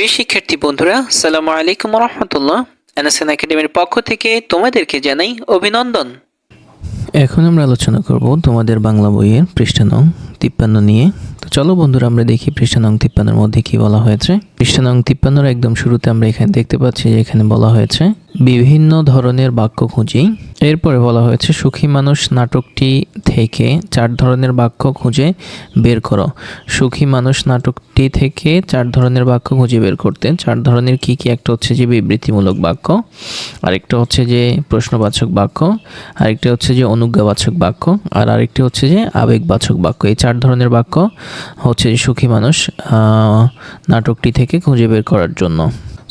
প্রিয় শিক্ষার্থী বন্ধুরা সালাম আলাইকুম রহমতুল্লাহ এনএসএন একাডেমির পক্ষ থেকে তোমাদেরকে জানাই অভিনন্দন। এখন আমরা আলোচনা করব তোমাদের বাংলা বইয়ের পৃষ্ঠা নং তিপ্পান্ন নিয়ে। তো চলো বন্ধুরা, আমরা দেখি পৃষ্ঠা নং তিপ্পান্নের মধ্যে কি বলা হয়েছে। পৃষ্ঠা নং তিপ্পান্নর একদম শুরুতে আমরা এখানে দেখতে পাচ্ছি যে এখানে বলা হয়েছে, বিভিন্ন ধরনের বাক্য খুঁজি এরপরে বলা হয়েছে, সুখী মানুষ নাটকটি থেকে চার ধরনের বাক্য খুঁজে বের করো। সুখী মানুষ নাটকটি থেকে চার ধরনের বাক্য খুঁজে বের করতে। চার ধরনের কি কি? একটা হচ্ছে যে বিবৃতিমূলক বাক্য, আরেকটা হচ্ছে যে প্রশ্নবাচক বাক্য, আরেকটা হচ্ছে যে অনুজ্ঞাবাচক বাক্য, আর আরেকটি হচ্ছে যে আবেগবাচক বাক্য। এই চার ধরনের বাক্য হচ্ছে যে সুখী মানুষ নাটকটি থেকে খুঁজে বের করার জন্য।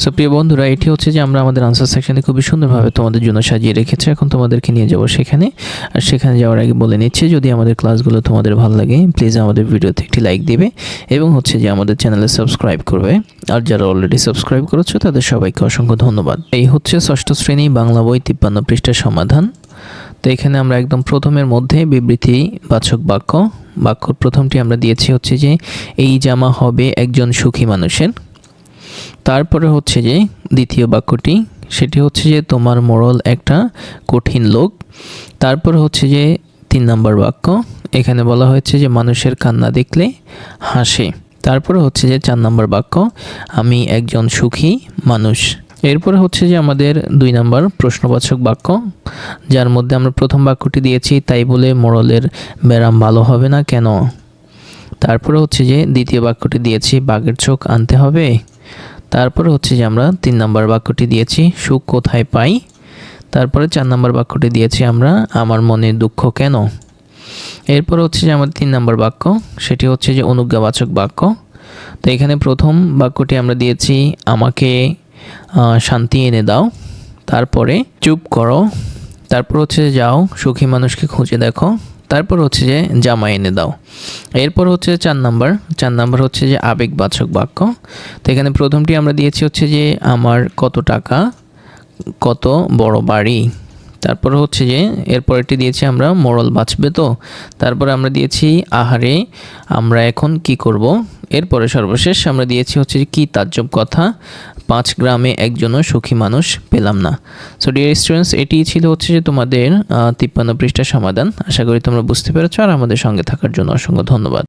সো প্রিয় বন্ধুরা, এটি হচ্ছে যে আমরা আমাদের আনসার সেকশনে খুবই সুন্দরভাবে তোমাদের জন্য সাজিয়ে রেখেছি। এখন তোমাদেরকে নিয়ে যাব সেখানে। আর সেখানে যাওয়ার আগে বলে নিচ্ছি, যদি আমাদের ক্লাসগুলো তোমাদের ভালো লাগে প্লিজ আমাদের ভিডিওতে একটি লাইক দিবে এবং হচ্ছে যে আমাদের চ্যানেলে সাবস্ক্রাইব করবে। আর যারা অলরেডি সাবস্ক্রাইব করেছ, তাদের সবাইকে অসংখ্য ধন্যবাদ। এই হচ্ছে ষষ্ঠ শ্রেণি বাংলা বই তিপ্পান্ন পৃষ্ঠার সমাধান। তো এখানে আমরা একদম প্রথমের মধ্যে বিবৃতি, বাচক বাক্য। বাক্য প্রথমটি আমরা দিয়েছি হচ্ছে যে, এই জামা হবে একজন সুখী মানুষের। তারপরে হচ্ছে যে দ্বিতীয় বাক্যটি, সেটি হচ্ছে যে তোমার মোড়ল একটা কঠিন লোক। তারপরে হচ্ছে যে তিন নম্বর বাক্য, এখানে বলা হয়েছে যে মানুষের কান্না দেখলে হাসে। তারপরে হচ্ছে যে চার নম্বর বাক্য, আমি একজন সুখী মানুষ। এরপরে হচ্ছে যে আমাদের দুই নম্বর প্রশ্নবাচক বাক্য, যার মধ্যে আমরা প্রথম বাক্যটি দিয়েছি, তাই বলে মোড়লের ব্যারাম ভালো হবে না কেন? তারপরে হচ্ছে যে দ্বিতীয় বাক্যটি দিয়েছি, বাঘের চোখ আনতে হবে। তারপরে হচ্ছে যে আমরা তিন নম্বর বাক্যটি দিয়েছি, সুখ কোথায় পাই? তারপরে চার নম্বর বাক্যটি দিয়েছি আমরা, আমার মনে দুঃখ কেন? এরপর হচ্ছে যে আমাদের তিন নম্বর বাক্য, সেটি হচ্ছে যে অনুজ্ঞাবাচক বাক্য। তো এখানে প্রথম বাক্যটি আমরা দিয়েছি, আমাকে শান্তি এনে দাও। তারপরে চুপ করো। তারপর হচ্ছে যাও, সুখী মানুষকে খুঁজে দেখো। তারপর হচ্ছে যে জামা এনে দাও। এরপর হচ্ছে চার নাম্বার। চার নাম্বার হচ্ছে যে আবেগবাচক বাক্য। তো এখানে প্রথমটি আমরা দিয়েছি হচ্ছে যে আমার কত টাকা, কত বড় বাড়ি। তারপর হচ্ছে যে এরপরেরটি দিয়েছি আমরা মোড়ল বাঁচবে তো। তারপরে আমরা দিয়েছি আহারে আমরা এখন কি করব? এরপরে সর্বশেষ আমরা দিয়েছি হচ্ছে যে কী তাজ্জব কথা। পাঁচ গ্রামে একজনও সুখী মানুষ পেলাম না। সো ডিয়ার স্টুডেন্টস এটি ছিল হচ্ছে যে তোমাদের তিপ্পান্ন পৃষ্ঠার সমাধান। আশা করি তোমরা বুঝতে পেরেছ আর আমাদের সঙ্গে থাকার জন্য অসংখ্য ধন্যবাদ।